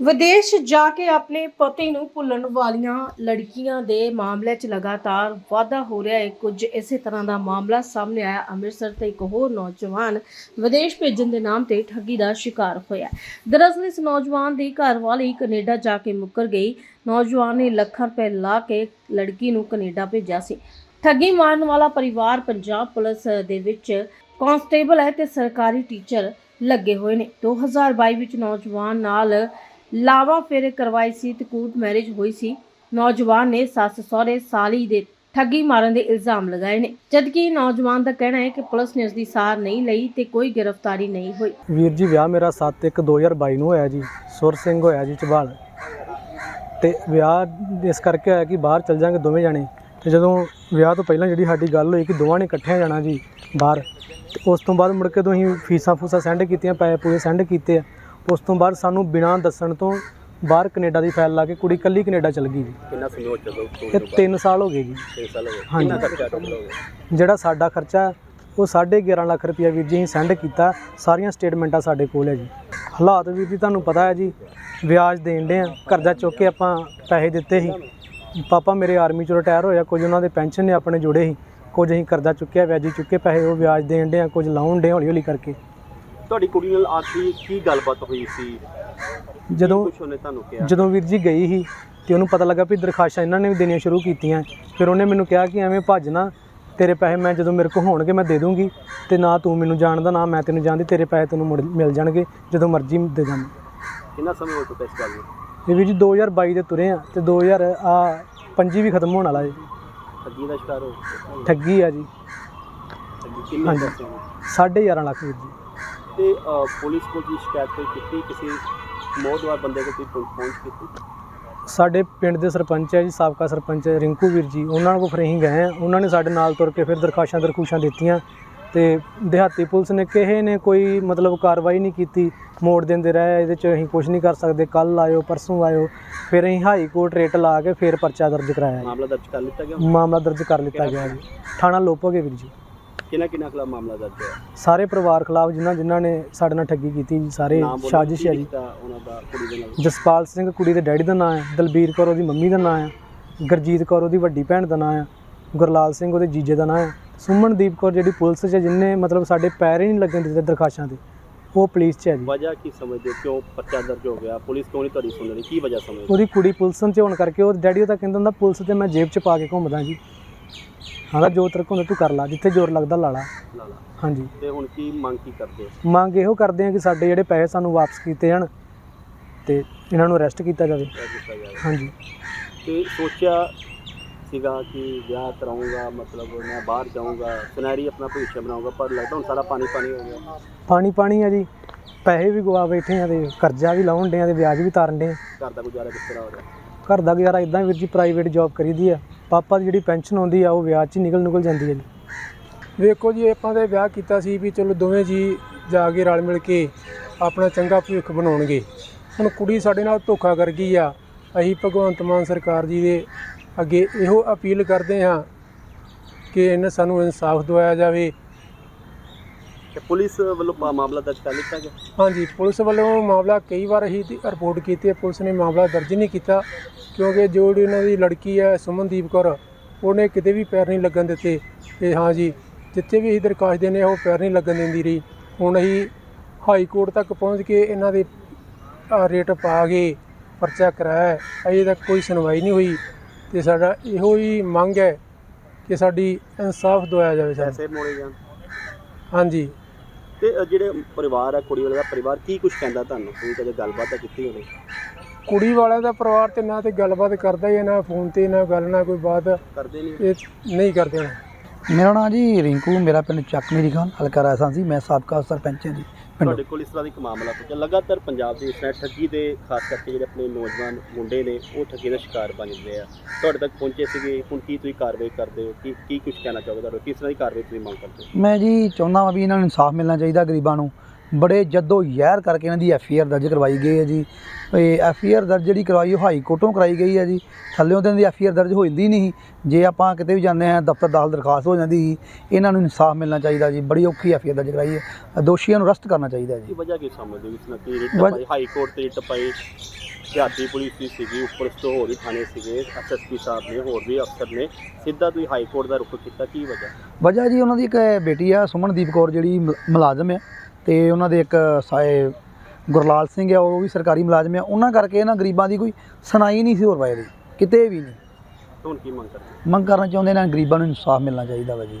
ਵਿਦੇਸ਼ ਜਾ ਕੇ ਆਪਣੇ ਪਤੀ ਨੂੰ ਭੁੱਲਣ ਵਾਲੀਆਂ ਲੜਕੀਆਂ ਦੇ ਮਾਮਲੇ 'ਚ ਲਗਾਤਾਰ ਵਾਧਾ ਹੋ ਰਿਹਾ ਹੈ। ਕੁਝ ਇਸੇ ਤਰ੍ਹਾਂ ਦਾ ਮਾਮਲਾ ਸਾਹਮਣੇ ਆਇਆ। ਅੰਮ੍ਰਿਤਸਰ ਤੇ ਇੱਕ ਹੋਰ ਨੌਜਵਾਨ ਵਿਦੇਸ਼ ਭੇਜਣ ਦੇ ਨਾਮ ਤੇ ਠੱਗੀ ਦਾ ਸ਼ਿਕਾਰ ਹੋਇਆ। ਦਰਅਸਲ ਇਸ ਨੌਜਵਾਨ ਦੀ ਘਰਵਾਲੀ ਕੈਨੇਡਾ ਜਾ ਕੇ ਮੁੱਕਰ ਗਈ। ਨੌਜਵਾਨ ਨੇ ਲੱਖਾਂ ਰੁਪਏ ਲਾ ਕੇ ਲੜਕੀ ਨੂੰ ਕੈਨੇਡਾ ਭੇਜਿਆ ਸੀ। ਠੱਗੀ ਮਾਰਨ ਵਾਲਾ ਪਰਿਵਾਰ ਪੰਜਾਬ ਪੁਲਿਸ ਦੇ ਵਿੱਚ ਕਾਂਸਟੇਬਲ ਹੈ ਤੇ ਸਰਕਾਰੀ ਟੀਚਰ ਲੱਗੇ ਹੋਏ ਨੇ। 2022 ਵਿੱਚ ਨੌਜਵਾਨ ਨਾਲ ਲਾਵਾ ਫੇਰੇ ਕਰਵਾਈ ਸੀ ਤੇ ਕੋਰਟ ਮੈਰਿਜ ਹੋਈ ਸੀ। ਨੌਜਵਾਨ ਨੇ ਸੱਸ ਸਹੁਰੇ ਸਾਲੀ ਦੇ ਠੱਗੀ ਮਾਰਨ ਦੇ ਇਲਜ਼ਾਮ ਲਗਾਏ ਨੇ। ਜਦਕਿ ਨੌਜਵਾਨ ਦਾ ਕਹਿਣਾ ਹੈ ਕਿ ਪੁਲਿਸ ਨੇ ਉਸ ਦੀ ਸਾਰ ਨਹੀਂ ਲਈ ਤੇ ਕੋਈ ਗ੍ਰਿਫਤਾਰੀ ਨਹੀਂ ਹੋਈ। ਵੀਰ ਜੀ, ਵਿਆਹ ਮੇਰਾ 7/1/2022 ਨੂੰ ਹੋਇਆ ਜੀ। ਸੁਰ ਸਿੰਘ ਹੋਇਆ ਜੀ ਝਬਾਲ ਤੇ ਵਿਆਹ ਇਸ ਕਰਕੇ ਹੋਇਆ ਕਿ ਬਾਹਰ ਚੱਲ ਜਾਾਂਗੇ ਦੋਵੇਂ ਜਾਣੇ। ਤੇ ਜਦੋਂ ਵਿਆਹ ਤੋਂ ਪਹਿਲਾਂ ਜਿਹੜੀ ਸਾਡੀ ਗੱਲ ਹੋਈ ਕਿ ਦੋਵਾਂ ਨੇ ਇਕੱਠਿਆਂ ਜਾਣਾ ਜੀ ਬਾਹਰ, ਤੇ ਉਸ ਤੋਂ ਬਾਅਦ ਮੁੜ ਕੇ ਤੋਂ ਅਸੀਂ ਫੀਸਾਂ ਫੂਸਾਂ ਸੈਂਡ ਕੀਤੀਆਂ, ਪੈਸੇ ਪੂਰੇ ਸੈਂਡ ਕੀਤੇ ਆ। ਉਸ ਤੋਂ ਬਾਅਦ ਸਾਨੂੰ ਬਿਨਾਂ ਦੱਸਣ ਤੋਂ ਬਾਹਰ ਕੈਨੇਡਾ ਦੀ ਫਾਈਲ ਲਾ ਕੇ ਕੁੜੀ ਕੱਲੀ ਕੈਨੇਡਾ ਚਲ ਗਈ ਜੀ। ਕਿੰਨਾ ਸਮੇਂ ਹੋ ਚੱਲੋ ਇਹ 3 ਸਾਲ ਹੋ ਗਏ ਜੀ। 6 ਸਾਲ ਹੋ ਗਏ। ਕਿੰਨਾ ਖਰਚਾ ਹੋ ਗਿਆ ਜਿਹੜਾ ਸਾਡਾ ਖਰਚਾ ਉਹ 11.5 ਲੱਖ ਰੁਪਇਆ ਵੀਰ ਜੀ ਅਸੀਂ ਸੈਂਡ ਕੀਤਾ। ਸਾਰੀਆਂ ਸਟੇਟਮੈਂਟਾਂ ਸਾਡੇ ਕੋਲ ਹੈ ਜੀ। ਹਾਲਾਤ ਵੀਰ ਜੀ ਤੁਹਾਨੂੰ ਪਤਾ ਹੈ ਜੀ ਵਿਆਜ ਦੇਣ ਦੇ ਆ ਕਰਜ਼ਾ ਚੁੱਕ ਕੇ ਆਪਾਂ ਪੈਸੇ ਦਿੱਤੇ ਸੀ। ਪਾਪਾ ਮੇਰੇ ਆਰਮੀ ਚੋਂ ਰਿਟਾਇਰ ਹੋਇਆ ਕੁਝ ਉਹਨਾਂ ਦੇ ਪੈਨਸ਼ਨ ਨੇ ਆਪਣੇ ਜੋੜੇ ਸੀ। ਕੁਝ ਅਸੀਂ ਕਰਜ਼ਾ ਚੁੱਕਿਆ ਵਿਆਜੀ ਚੁੱਕੇ ਪੈਸੇ ਉਹ ਵਿਆਜ ਦੇਣ ਦੇ ਆ ਕੁਝ ਲਾਉਣ ਦੇ ਹੌਲੀ ਹੌਲੀ ਕਰਕੇ। ਤੁਹਾਡੀ ਕੁੜੀ ਨਾਲ ਆਖਰੀ ਕੀ ਗੱਲਬਾਤ ਹੋਈ ਸੀ? ਜਦੋਂ ਕੁਝ ਉਹਨੇ ਤੁਹਾਨੂੰ ਕਿਹਾ? ਜਦੋਂ ਵੀਰ ਜੀ ਗਈ ਸੀ ਤੇ ਉਹਨੂੰ ਪਤਾ ਲੱਗਾ ਵੀ ਦਰਖਾਸ਼ਾਂ ਇਹਨਾਂ ਨੇ ਵੀ ਦੇਣੀਆਂ ਸ਼ੁਰੂ ਕੀਤੀਆਂ। ਫਿਰ ਉਹਨੇ ਮੈਨੂੰ ਕਿਹਾ ਕਿ ਐਵੇਂ ਭੱਜ ਨਾ ਤੇਰੇ ਪੈਸੇ ਮੈਂ ਜਦੋਂ ਮੇਰੇ ਕੋਲ ਹੋਣਗੇ ਮੈਂ ਦੇ ਦੂੰਗੀ ਤੇ ਨਾ ਤੂੰ ਮੈਨੂੰ ਜਾਣਦਾ ਨਾ ਮੈਂ ਤੈਨੂੰ ਜਾਣਦੀ ਤੇਰੇ ਪੈਸੇ ਤੈਨੂੰ ਮੁੜ ਮਿਲ ਜਾਣਗੇ ਜਦੋਂ ਮਰਜ਼ੀ ਦੇ ਦਾਂ ਕਿੰਨਾ ਸਮੇਂ ਹੋ ਚੁੱਕਾ ਇਸ ਗੱਲ ਨੂੰ? ਇਹ ਵੀਰ ਜੀ 2022 ਦੇ ਤੁਰੇ ਆ ਤੇ 2000 ਆ ਪੰਜੀ ਵੀ ਖਤਮ ਹੋਣ ਵਾਲਾ ਜੀ ਠੱਗੀ ਦਾ ਸ਼ਿਕਾਰ ਹੋ ਚੁੱਕਾ ਠੱਗੀ ਆ ਜੀ। ਠੱਗੀ ਕਿੰਨੇ ਹਾਂਜੀ। ਪੈਸੇ ਹੋਏ? 11.5 ਲੱਖ ਵੀਰ ਜੀ। ਤੇ ਪੁਲਿਸ ਕੋਲ ਦੀ ਸ਼ਿਕਾਇਤ ਕੋਈ ਕੀਤੀ ਕਿਸੇ ਮੌਤਵਾਰ ਬੰਦੇ ਕੋਲ ਕੋਈ ਪਹੁੰ- ਪਹੁੰਚ ਕੀਤੀ? ਸਾਡੇ ਪਿੰਡ ਦੇ ਸਰਪੰਚ ਹੈ ਜੀ ਸਾਬਕਾ ਸਰਪੰਚ ਰਿੰਕੂ ਵੀਰ ਜੀ। ਉਹਨਾਂ ਕੋਲ ਫਿਰ ਅਸੀਂ ਗਏ ਆ ਉਹਨਾਂ ਨੇ ਸਾਡੇ ਨਾਲ ਤੁਰ ਕੇ ਫਿਰ ਦਰਖਾਸ਼ਾਂ ਦਰਖੂਸ਼ਾਂ ਦਿੱਤੀਆਂ ਤੇ ਦਿਹਾਤੀ ਪੁਲਿਸ ਨੇ ਕਿਸੇ ਨੇ ਕੋਈ ਮਤਲਬ ਕਾਰਵਾਈ ਨਹੀਂ ਕੀਤੀ। ਮੋੜ ਦਿੰਦੇ ਰਹੇ ਇਹਦੇ ਚ ਅਸੀਂ ਕੁਝ ਨਹੀਂ ਕਰ ਸਕਦੇ। ਕੱਲ ਆਇਓ ਪਰਸੋਂ ਆਇਓ ਫਿਰ ਅਸੀਂ ਹਾਈ ਕੋਰਟ ਰੇਟ ਲਾ ਕੇ ਫਿਰ ਪਰਚਾ ਦਰਜ ਕਰਾਇਆ ਜੀ। ਮਾਮਲਾ ਦਰਜ ਕਰ ਲਿੱਤਾ ਗਿਆ ਮਾਮਲਾ ਦਰਜ ਕਰ ਲਿੱਤਾ ਗਿਆ ਜੀ। ਥਾਣਾ ਲੋਪੋਗੇ ਵੀਰ ਜੀ। ਕਿਹਨਾਂ ਕਿਹਨਾਂ ਖਿਲਾਫ ਮਾਮਲਾ ਦਰਜ ਹੈ ਸਾਰੇ ਪਰਿਵਾਰ ਖਿਲਾਫ ਜਿਨ੍ਹਾਂ ਜਿਨ੍ਹਾਂ ਨੇ ਸਾਡੇ ਨਾਲ ਠੱਗੀ ਕੀਤੀ ਜੀ ਸਾਰੇ ਨਾਮ ਬੋਲੋ, ਸਾਜ਼ਿਸ਼ ਕੀ ਹੈ ਜੀ। ਰਿਸ਼ਤਾ ਉਹਨਾਂ ਦਾ ਕੁੜੀ ਦੇ ਨਾਲ? ਜਸਪਾਲ ਸਿੰਘ ਕੁੜੀ ਦੇ ਡੈਡੀ ਦਾ ਨਾਮ ਹੈ ਦਲਬੀਰ ਕੌਰ ਉਹਦੀ ਮੰਮੀ ਦਾ ਨਾਮ ਹੈ ਗੁਰਜੀਤ ਕੌਰ ਉਹਦੀ ਵੱਡੀ ਭੈਣ ਦਾ ਨਾਮ ਹੈ ਗੁਰਲਾਲ ਸਿੰਘ ਉਹਦੇ ਜੀਜੇ ਦਾ ਨਾਮ ਹੈ ਸੁਮਨਦੀਪ ਕੌਰ ਜਿਹੜੀ ਪੁਲਿਸ 'ਚ ਹੈ, ਜਿਹਨੇ ਮਤਲਬ ਸਾਡੇ ਪੈਰ ਹੀ ਨਹੀਂ ਲੱਗਣ ਦਿੱਤੇ ਦਰਖਾਸ਼ਾਂ ਤੇ ਉਹ ਪੁਲਿਸ 'ਚ ਹੈ ਜੀ। ਵਜ੍ਹਾ ਕੀ ਸਮਝਦੇ ਹੋ? ਕਿਉਂ ਪਰਚਾ ਦਰਜ ਹੋ ਗਿਆ? ਪੁਲਿਸ ਕਿਉਂ ਨਹੀਂ ਤੁਹਾਡੀ ਸੁਣ ਰਹੀ? ਕੀ ਵਜ੍ਹਾ ਸਮਝਦੇ ਉਹਦੀ ਕੁੜੀ ਪੁਲਿਸ 'ਚ ਹੋਣ ਕਰਕੇ ਉਹ ਡੈਡੀ ਉਹਦਾ ਕਹਿੰਦਾ ਹੁੰਦਾ ਪੁਲਿਸ ਤੇ ਮੈਂ ਜੇਬ 'ਚ ਪਾ ਕੇ ਘੁੰਮਦਾ ਜੀ। ਹਾਂ ਜੋ ਤਰਕ ਹੁੰਦਾ ਤੂੰ ਕਰ ਲਾ ਜਿੱਥੇ ਜ਼ੋਰ ਲੱਗਦਾ ਲਾ ਲਾ। ਲਾਲਾ ਹਾਂਜੀ। ਤੇ ਹੁਣ ਕੀ ਮੰਗ ਕੀ ਕਰਦੇ ਹੋ? ਮੰਗ ਇਹੋ ਕਰਦੇ ਆ ਕਿ ਸਾਡੇ ਜਿਹੜੇ ਪੈਸੇ ਸਾਨੂੰ ਵਾਪਸ ਕੀਤੇ ਜਾਣ ਤੇ ਇਹਨਾਂ ਨੂੰ ਅਰੈਸਟ ਕੀਤਾ ਜਾਵੇ। ਹਾਂਜੀ। ਤੇ ਸੋਚਿਆ ਸੀਗਾ ਕਿ ਵਿਆਹ ਕਰਾਉਂਗਾ ਮਤਲਬ ਮੈਂ ਬਾਹਰ ਜਾਊਂਗਾ ਸੁਨਹਿਰੀ ਆਪਣਾ ਭਵਿੱਖ ਬਣਾਉਂਗਾ ਪਰ ਲੱਗਦਾ ਹੁਣ ਸਾਰਾ ਪਾਣੀ ਪਾਣੀ ਹੋ ਗਿਆ। ਪਾਣੀ ਪਾਣੀ ਆ ਜੀ। ਪੈਸੇ ਵੀ ਗਵਾ ਬੈਠੇ ਆ ਤੇ ਕਰਜ਼ਾ ਵੀ ਲਾਉਣ ਡੇ ਆ ਤੇ ਵਿਆਜ ਵੀ ਤਾਰਨ ਡੇ ਆ। ਘਰ ਦਾ ਗੁਜ਼ਾਰਾ ਕਿਸ ਤਰ੍ਹਾਂ ਹੋ ਰਿਹਾ? ਘਰ ਦਾ ਗੁਜ਼ਾਰਾ ਇਦਾਂ ਵੀਰ ਜੀ ਪ੍ਰਾਈਵੇਟ ਜੌਬ ਕਰੀਦੀ ਆ। ਪਾਪਾ ਦੀ ਜਿਹੜੀ ਪੈਨਸ਼ਨ ਆਉਂਦੀ ਆ, ਉਹ ਵਿਆਜ 'ਚ ਨਿਕਲ ਨਿਕਲ ਜਾਂਦੀ ਹੈ ਜੀ। ਵੇਖੋ ਜੀ, ਆਪਾਂ ਤਾਂ ਵਿਆਹ ਕੀਤਾ ਸੀ ਵੀ ਚਲੋ ਦੋਵੇਂ ਜੀ ਜਾ ਕੇ ਰਲ ਮਿਲ ਕੇ ਆਪਣਾ ਚੰਗਾ ਭਵਿੱਖ ਬਣਾਉਣਗੇ। ਹੁਣ ਕੁੜੀ ਸਾਡੇ ਨਾਲ ਧੋਖਾ ਕਰ ਗਈ ਆ। ਅਸੀਂ ਭਗਵੰਤ ਮਾਨ ਸਰਕਾਰ ਜੀ ਦੇ ਅੱਗੇ ਇਹੋ ਅਪੀਲ ਕਰਦੇ ਹਾਂ ਕਿ ਇਹਨਾਂ ਸਾਨੂੰ ਇਨਸਾਫ ਦਵਾਇਆ ਜਾਵੇ। ਤੇ ਪੁਲਿਸ ਵੱਲੋਂ ਪਾ- ਮਾਮਲਾ ਦਰਜ ਕਰ ਲਿੱਤਾ ਗਿਆ? ਹਾਂਜੀ ਪੁਲਿਸ ਵੱਲੋਂ ਮਾਮਲਾ ਕਈ ਵਾਰ ਦੀ ਰਿਪੋਰਟ ਕੀਤੀ ਹੈ। ਪੁਲਿਸ ਨੇ ਮਾਮਲਾ ਦਰਜ ਨਹੀਂ ਕੀਤਾ ਕਿਉਂਕਿ ਜੋ ਜਿਹੜੀ ਉਹਨਾਂ ਦੀ ਲੜਕੀ ਹੈ ਸੁਮਨਦੀਪ ਕੌਰ ਉਹਨੇ ਕਿਤੇ ਵੀ ਪੈਰ ਨਹੀਂ ਲੱਗਣ ਦਿੱਤੇ। ਤੇ ਹਾਂ ਜੀ ਜਿੱਥੇ ਵੀ ਅਸੀਂ ਦਰਖਾਸਤ ਦਿੰਦੇ ਹਾਂ ਉਹ ਪੈਰ ਨਹੀਂ ਲੱਗਣ ਦਿੰਦੀ ਰਹੀ। ਹੁਣ ਅਸੀਂ ਹਾਈ ਕੋਰਟ ਤੱਕ ਪਹੁੰਚ ਕੇ ਇਹਨਾਂ ਦੇ ਰੇਟ ਪਾ ਕੇ ਪਰਚਾ ਕਰਾਇਆ ਹੈ। ਅਜੇ ਤੱਕ ਕੋਈ ਸੁਣਵਾਈ ਨਹੀਂ ਹੋਈ ਤੇ ਸਾਡਾ ਇਹੋ ਹੀ ਮੰਗ ਹੈ ਕਿ ਸਾਡੀ ਇਨਸਾਫ ਦਿਵਾਇਆ ਜਾਵੇ ਸਾਨੂੰ। ਪੈਸੇ ਮੋੜੇ ਜਾਣ ਹਾਂਜੀ। ਤੇ ਅ, ਜਿਹੜੇ ਪਰਿਵਾਰ ਹੈ ਕੁੜੀ ਵਾਲੇ ਦਾ ਪਰਿਵਾਰ ਕੀ ਕੁਝ ਕਹਿੰਦਾ ਤੁਹਾਨੂੰ? ਕੋਈ ਕਦੇ ਗੱਲਬਾਤ ਤਾਂ ਕੀਤੀ ਹੋਵੇ? ਕੁੜੀ ਵਾਲਿਆਂ ਦਾ ਪਰਿਵਾਰ ਤੇ ਨਾ ਤੇ ਗੱਲਬਾਤ ਕਰਦਾ ਹੀ ਹੈ, ਨਾ ਫੋਨ ਤੇ ਨਾ ਗੱਲ ਨਾ ਕੋਈ ਬਾਤ। ਕਰਦੇ ਨਹੀਂ? ਇਹ ਨਹੀਂ ਕਰਦੇ। ਹੁਣ ਮੇਰਾ ਨਾਮ ਜੀ ਰਿੰਕੂ ਮੇਰਾ ਪਿੰਡ ਚੱਕ ਮੇਰੀ ਖਾਨ ਹਲਕਾ ਰਾਜਸਥਾਨ ਸੀ। ਮੈਂ ਸਾਬਕਾ ਸਰਪੰਚ ਹਾਂ ਜੀ। ਤੁਹਾਡੇ ਕੋਲ ਇਸ ਤਰ੍ਹਾਂ ਦੀ ਇੱਕ ਮਾਮਲਾ ਪੁੱਛਿਆ। ਲਗਾਤਾਰ ਪੰਜਾਬ ਦੇ ਇਸ ਤਰ੍ਹਾਂ ਠੱਗੀ ਦੇ ਖਾਸ ਕਰਕੇ ਜਿਹੜੇ ਆਪਣੇ ਨੌਜਵਾਨ ਮੁੰਡੇ ਨੇ ਉਹ ਠੱਗੀ ਦਾ ਸ਼ਿਕਾਰ ਬਣ ਜਾਂਦੇ ਆ। ਤੁਹਾਡੇ ਤੱਕ ਪਹੁੰਚੇ ਸੀਗੇ ਹੁਣ ਕੀ ਤੁਸੀਂ ਕਾਰਵਾਈ ਕਰਦੇ ਹੋ? ਕੀ ਕੀ ਕੁਝ ਕਹਿਣਾ ਚਾਹੋਗੇ ਤੁਹਾਡੇ? ਕਿਸ ਤਰ੍ਹਾਂ ਦੀ ਕਾਰਵਾਈ ਤੁਸੀਂ ਮੰਗ ਕਰਦੇ ਹੋ? ਮੈਂ ਜੀ ਚਾਹੁੰਦਾ ਹਾਂ ਵੀ ਇਹਨਾਂ ਨੂੰ ਇਨਸਾਫ ਮਿਲਣਾ ਚਾਹੀਦਾ ਗਰੀਬਾਂ ਨੂੰ। ਬੜੇ ਜੱਦੋ ਜ਼ਹਿਰ ਕਰਕੇ ਇਹਨਾਂ ਦੀ ਐਫ ਆਈ ਆਰ ਦਰਜ ਕਰਵਾਈ ਗਈ ਹੈ ਜੀ। ਇਹ ਐਫ ਆਈ ਆਰ ਦਰਜ ਜਿਹੜੀ ਕਰਵਾਈ ਉਹ ਹਾਈ ਕੋਰਟੋਂ ਕਰਾਈ ਗਈ ਹੈ ਜੀ। ਥੱਲੇੋਂ ਤਾਂ ਦੀ ਐਫ ਆਈ ਆਰ ਦਰਜ ਹੋ ਜਾਂਦੀ ਨਹੀਂ। ਜੇ ਆਪਾਂ ਕਿਤੇ ਵੀ ਜਾਂਦੇ ਹਾਂ ਦਫ਼ਤਰ ਦਾਖਲ ਦਰਖਾਸਤ ਹੋ ਜਾਂਦੀ। ਇਹਨਾਂ ਨੂੰ ਇਨਸਾਫ ਮਿਲਣਾ ਚਾਹੀਦਾ ਜੀ। ਬੜੀ ਔਖੀ ਐਫ ਆਈ ਆਰ ਦਰਜ ਕਰਾਈ ਹੈ। ਦੋਸ਼ੀਆਂ ਨੂੰ ਅਰੈਸਟ ਕਰਨਾ ਚਾਹੀਦਾ ਜੀ। ਕੀ ਵਜ੍ਹਾ ਕੀ ਸਮਝਦੇ ਹੋ ਇਸ ਨਾਲ? ਕੀ ਰਿਟ ਪਾਈ? ਹਾਈ ਕੋਰਟ ਤੇ ਰਿਟ ਪਾਈ। ਦਿਹਾਤੀ ਪੁਲਿਸ ਵੀ ਸੀਗੀ ਉੱਪਰ ਤੋਂ ਹੋਰ ਵੀ ਥਾਣੇ ਸੀਗੇ। ਐਸਐਸਪੀ ਸਾਹਿਬ ਨੇ ਹੋਰ ਵੀ ਅਫਸਰ ਨੇ। ਸਿੱਧਾ ਤੁਸੀਂ ਹਾਈ ਕੋਰਟ ਦਾ ਰੁਖ ਕੀਤਾ ਕੀ ਵਜ੍ਹਾ? ਵਜ੍ਹਾ ਜੀ ਉਹਨਾਂ ਦੀ ਇੱਕ ਬੇਟੀ ਆ ਸੁਮਨਦੀਪ ਕੌਰ ਜਿਹੜੀ ਮੁਲਾਜ਼ਮ ਆ ਤੇ ਉਹਨਾਂ ਦੇ ਇੱਕ ਸਾਏ ਗੁਰਲਾਲ ਸਿੰਘ ਆ ਉਹ ਵੀ ਸਰਕਾਰੀ ਮੁਲਾਜ਼ਮ ਆ। ਉਹਨਾਂ ਕਰਕੇ ਇਹਨਾਂ ਗਰੀਬਾਂ ਦੀ ਕੋਈ ਸੁਣਾਈ ਨਹੀਂ ਸੀ ਹੋਰ ਦੀ ਕਿਤੇ ਵੀ ਨਹੀਂ। ਹੁਣ ਕੀ ਮੰਗ ਕਰਦੇ? ਮੰਗ ਕਰਨਾ ਚਾਹੁੰਦੇ ਨੇ ਗਰੀਬਾਂ ਨੂੰ ਇਨਸਾਫ ਮਿਲਣਾ ਚਾਹੀਦਾ ਵਾ ਜੀ।